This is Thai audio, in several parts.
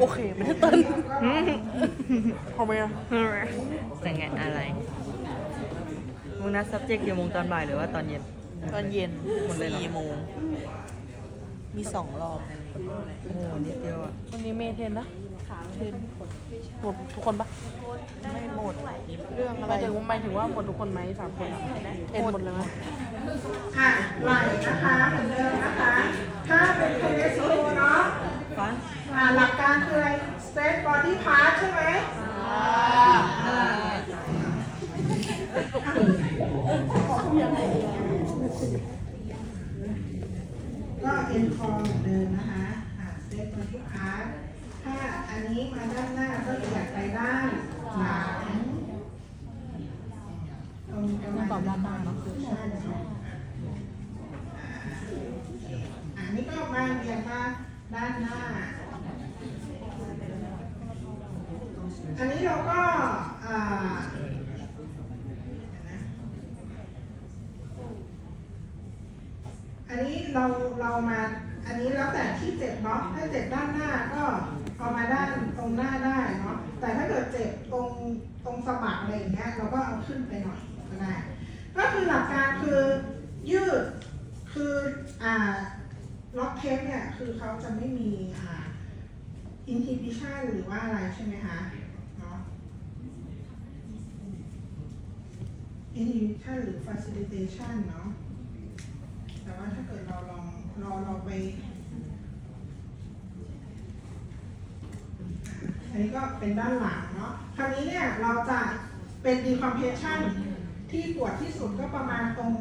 โอเคไม่ได้เต้นทำไมอะแต่งงานอะไร มึงนัด subject กี่โมงตอนบ่ายหรือว่าตอนเย็น ตอนเย็นหมดเลยเหรอสี่โมง มีสองรอบโอ้โหนิดเดียวอะวันนี้เมเทนนะเทนหมดทุกคนปะไม่หมด เรื่องหอะไรมายถึงหมายถึงว่าหมดทุกคนไหมสามคนอะเทนหมดเลยไหมอะไหล่นะคะเหมือนเดิมนะคะ ถ้าเป็นเคสโเนาะฟ้าอะหลักการคืออะไร straight body part ใช่ไหมก็ เอ็นคอเหมือนเดิมนะคะอะ straight body part ถ้าอันนี้มาด้านหน้าก็อยากไปด้านหลังตรงประมาณตอบด้านหน้าเนาะใช่ใช่อันนี้ก็มาเรียงมาด้านหน้า อันนี้เราก็อ่าอันนี้เราเรามา อันนี้แล้วแต่ที่ เนาะถ้าเจ็บด้านหน้าก็เอามาด้านตรงหน้าได้เนาะแต่ถ้าเกิดเจ็บตรงตรงสะบักอะไรอย่างเงี้ยเราก็เอาขึ้นไปหน่อยก็ได้ก็คือหลักการคือยืดคืออ่าล็อกเทปเนี่ยคือเขาจะไม่มีอ่า inhibition หรือว่าอะไรใช่ไหมคะเนาะ inhibition หรือ facilitation เนาะแต่ว่าถ้าเกิดเราลองเราเราไป อันนี้ก็เป็นด้านหลังเนาะ คราวนี้เนี่ยเราจะเป็น decompression ที่ปวดที่สุดก็ประมาณตรง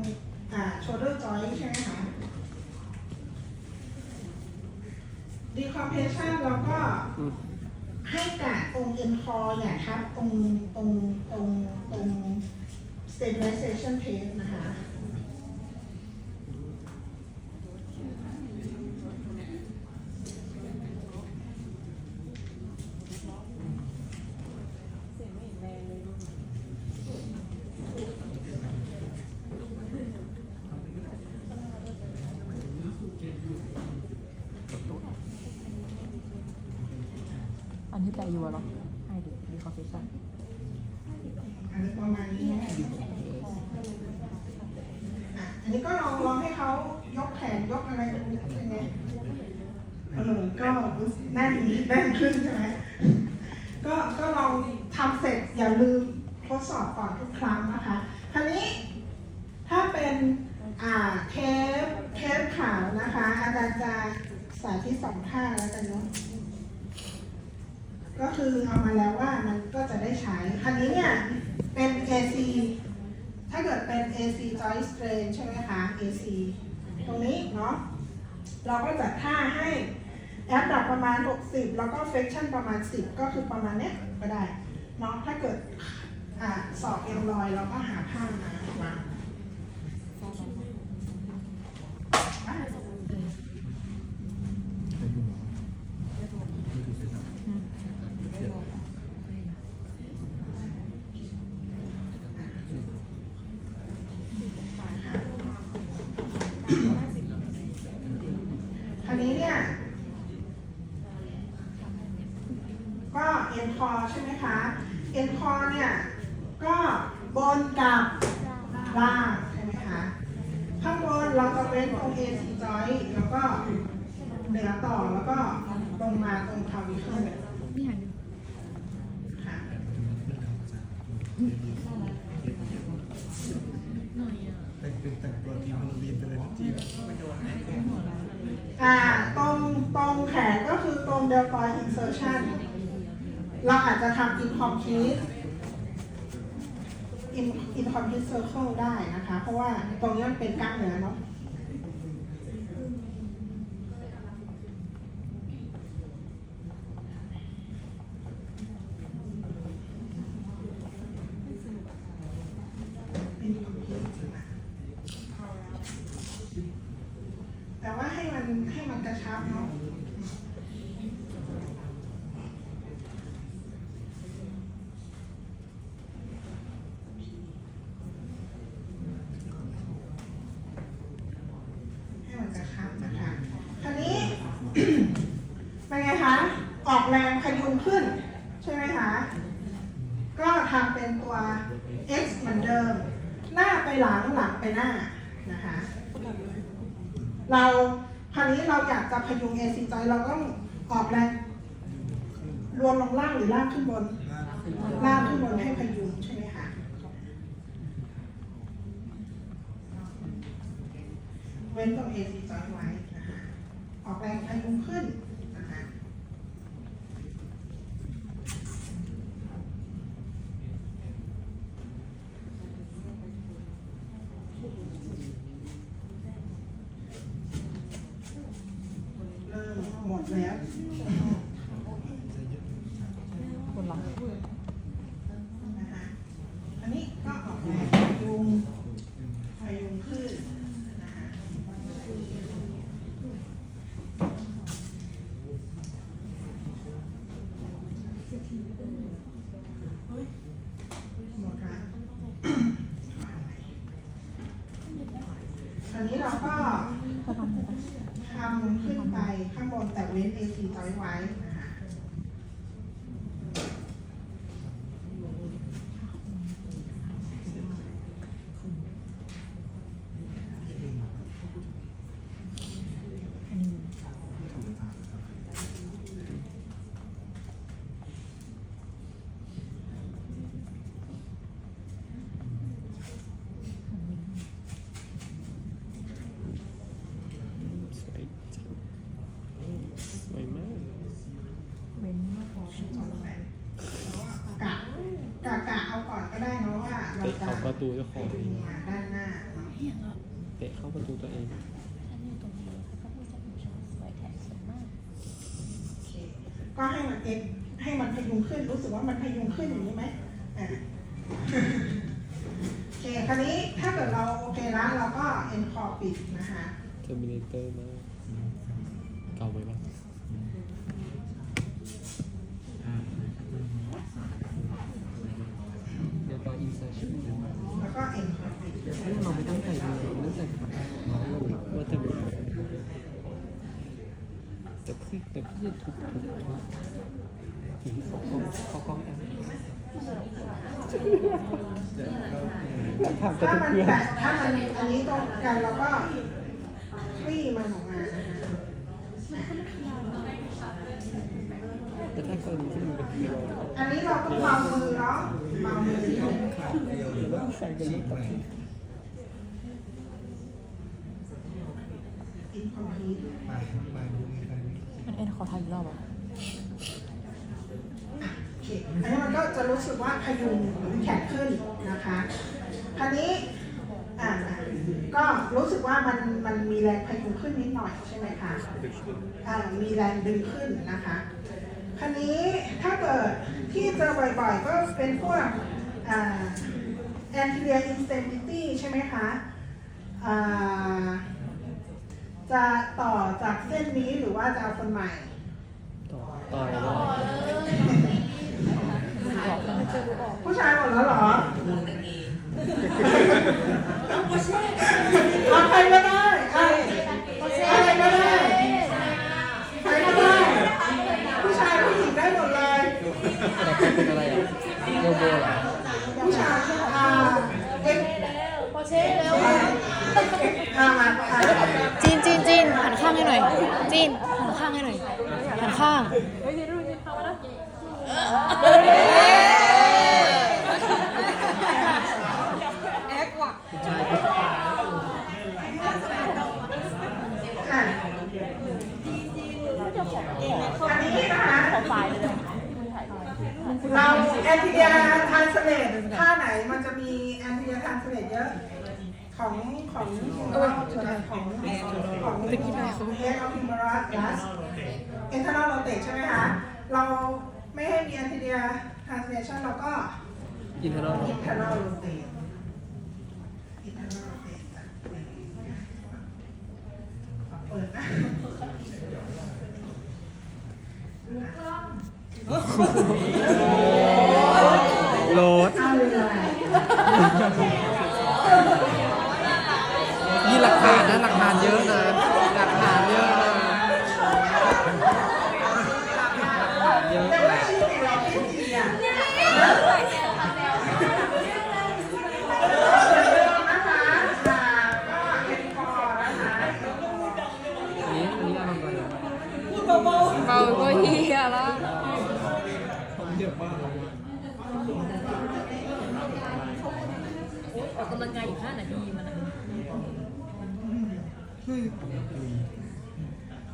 อ่า shoulder joint ใช่ไหมคะ decompression เราก็ให้กาดตรง end core เนี่ยครับตรงตรงตรงตรง stabilization tape นะคะ อัน ที่อยู่อะเนาะให้ดิมีคอนเฟสชั่นอันนี้ประมาณนี้นะอันนี้ก็ลองลองให้เขายกแขนยกอะไรดูเป็นไงเออก็รู้สึกแน่นนิดแน่นขึ้นใช่ไหมก็ก็ลองทำเสร็จอย่าลืมทดสอบก่อนทุกครั้งนะคะคราวนี้ถ้าเป็นอ่าเทปเทปขาวนะคะ อาจารย์จะสาธิตสองท่าแล้วกันเนาะ ก็คือเอามาแล้วว่ามันก็จะได้ใช้ คันนี้เนี่ยเป็น AC ถ้าเกิดเป็น AC joint strain ใช่ไหมคะ AC ตรงนี้เนาะ เราก็จัดท่าให้แอปดับประมาณ 60 แล้วก็ flexion ประมาณ 10 ก็คือประมาณเนี้ยก็ได้เนาะ ถ้าเกิดอสอบเอ็มลอยเราก็หาผ้ามาวางคันนี้เนี่ย ก็เอ็นคอใช่ไหมคะ เอ็นคอเนี่ย ก็บนกับล่างใช่ไหมคะ ข้างบนเราจะเป็นตรง AC joint แล้วก็เหนือต่อแล้วก็ลงมาตรงคาวิเคิลค่ะ แต่งเป็นแต่งตัวทีมฮาโลวีนไปเลยนะจีนอ่าตรงตรงแขนก็คือตรง deltoid insertion เราอาจจะทำ incomplete in incomplete circle ได้นะคะ เพราะว่าตรงนี้มันเป็นกล้ามเนื้อเนาะแต่ว่าให้มัน ให้มันกระชับเนาะให้มันกระชับเป็นไงคะ ออกแรงพยุงขึ้น ใช่ไหมคะ ก็ทำเป็นตัว x เหมือนเดิม หน้าไปหลังหลังไปหน้านะคะ เรา คราวนี้เราอยากจะพยุง AC จอยเราต้องออกแรงรวมลงล่างหรือล่างขึ้นบน ล่างขึ้นบนให้พยุงใช่ไหมคะเว้นตรง AC จอยไว้นะคะออกแรงพยุงขึ้นนะคะ เริ่มหมดแล้ว คนละนะคะอันนี้ก็ออกแรงยุงพยุงขึ้นนะคะหมดละอันนี้เราก็ทำขึ้นไปข้างบนแต่เว้น AC จอยไว้นะคะ สวยจังสวยมาก เว้นมากพอ กะกะกะเอาก่อนก็ได้เนาะว่า เราเตะจะเข้าประตูเจ้าของไปดูงานด้านหน้าเนาะเตะเข้าประตูตัวเองโอเคก็ให้มันเอ็นให้มันพยุงขึ้นรู้สึกว่ามันพยุงขึ้นอย่างนี้ไหมอะโอเคคราวนี้ถ้าเกิดเราโอเคแล้วเราก็เอ็นคอปิดนะคะเทอร์มินเตอร์มากเก่าไปปะเดี๋ยวตอนอินเสิร์ต แล้วก็เอ็นคอปิด เราไม่ต้องใส่เลยไม่ต้องใส่ว่าแต่แต่พี่แต่พี่จะทุบทุบทุบ ถึงเขากล้องเขากล้องแอมถามแต่ถ้าเพื่อนมันแบบถ้ามันอันนี้ตรงกันเราก็คลี่มันออกมาแต่ถ้ากรณีที่มันเป็นเดียวอันนี้เราต้องเบามือเนาะเบามือนิดนึงแล้วใส่กันแล้วต่ออินคอมพีทไปไปดูในการนี้มันเอ็นขอทายอีกรอบอะ อเคอันนี้มันก็จะรู้สึกว่าพยุงแข็งขึ้นนะคะคราวนี้อ่าก็รู้สึกว่ามันมันมีแรงพยุงขึ้นนิดหน่อยใช่ไหมคะอ่ามีแรงดึงขึ้นนะคะคราวนี้ถ้าเกิดที่เจอบ่อยๆ ก็เป็นพวกอ่า anterior instability ใช่ไหมคะอ่าจะต่อจากเส้นนี้หรือว่าจะเอาคนใหม่ ต่อต่อแล้ว ผู้ชายหมดแล้วเหรอเอาใครก็ได้ใครใครก็ได้ใครก็ได้ ผู้ชายผู้หญิงได้หมดเลย แต่ใครเป็นอะไรอะโยโบเหรอผู้ชายอ่าเอ็กพอเช่แล้วอ่าอ่าจีนจีนจีนหันข้างให้หน่อย จีนหันข้างให้หน่อยหันข้าง แอ่าอันนี้นะคะเราแอนติเดียทานสเลตท่าไหนมันจะมีแอนติเดียทานสเลตเยอะ ของของของของของเฮดออฟฟิมรัสเอนทานอลโรเตใช่ไหมคะ เรา ไม่ให้มีแอนติเดียทรานสเลชันเราก็อินเทอร์น็ตอินทานอลโรเตทอินเทานอลโรเตทเปิดนะโหลด เอาเลย นี่หลักฐานนะหลักฐานเยอะนะหลักฐานเยอะนะ เบาก็เฮียละ เยอะมาก ออกกำลังกายอยู่5นาทีมัน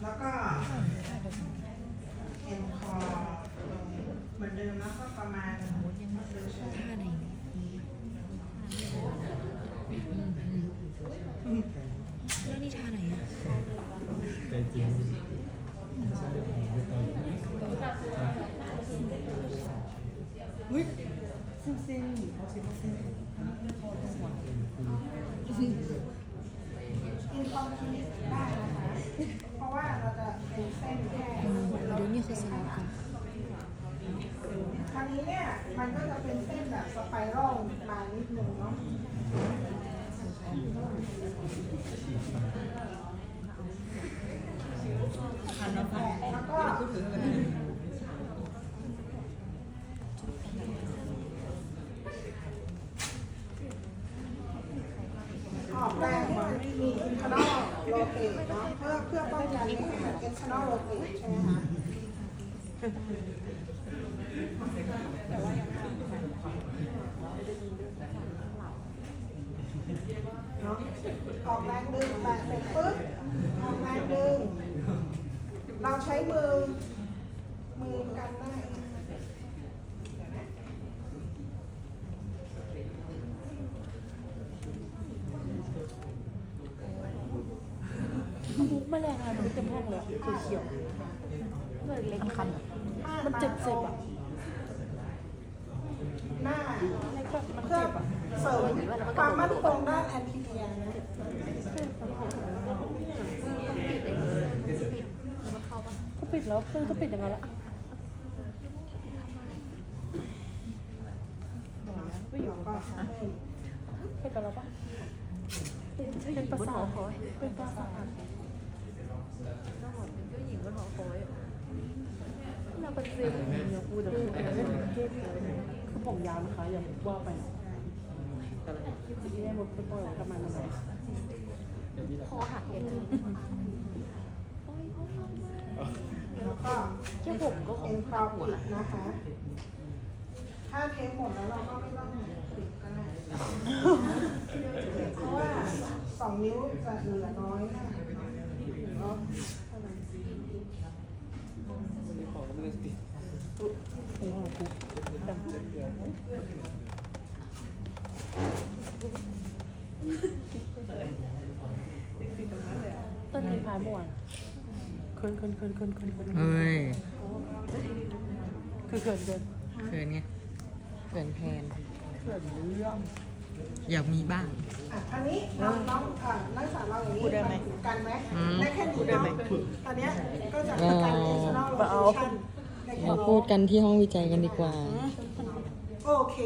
แล้วก็เอ็นคอเหมือนเดิมแล้วก็ประมาณ ท่าไหนแล้วนี่ท่าไหนอะ ใจจริง อินคอมพิวได้นะคะ เพราะว่าเราจะเป็นเส้นแค่ เดี๋ยวนี้คือสลับกัน คราว นี้เนี่ยมันก็จะเป็นเส้นแบบสไปรัลมานิดนึงเนาะแล้วก็ออกแรงให้มันมี internal rotate เนาะเพื่อเพื่อป้องกันไม่ให้มัน external rotate ใช่ไหมคะ เนาะออกแรงดึงแตะเสร็จปุ๊บออกแรงดึง เราใช้มือ มือกันได้มุกแมลงอะไรมันเต็มห้องเลยคือเขียวเมันคันมันเจ็บเจ็บอะ หน้า แบบมัน เพื่อเจ็บอะเสริมความมั่นคงด้านแอนติเนียนะก็ปิดแล้วเพื่อนก็ปิดอย่างนั้นละไม่อยู่ก็ไปกับเราปะเป็นประสาทเป็นประสาทเราเป็นเซลล์อย่าพูดแต่พูดแต่เล่นเกมคือผมยาวนะคะอย่าว่าไป ที่ได้หมดไปปล่อยทำไมมันไหนคอหักเห็นแล้วก็แค่ผมก็เอ็นคราวปิดนะคะ ถ้าเทปหมดแล้วเราก็ไม่ต้องปิดก็ได้เพราะว่าสองนิ้วจะเหลือน้อยนะเนาะ ต้นทีพายเมื่อวานเคินเคินเคินเคินเคินเคินเฮ้ยคือเขินเกินเขินไงเขินแทนเขินเรื่องอยากมีบ้างอะอันนี้น้องน้องอ่านักศึกษาเราอย่างนี้พูดได้ไหมกันไหมอืมได้แค่นี้พูดได้ไหมเนาะตอนเนี้ยก็จะเป็นการ external rotation ได้แค่มานี้พูดกันที่ห้องวิจัยกันดีกว่า โอเค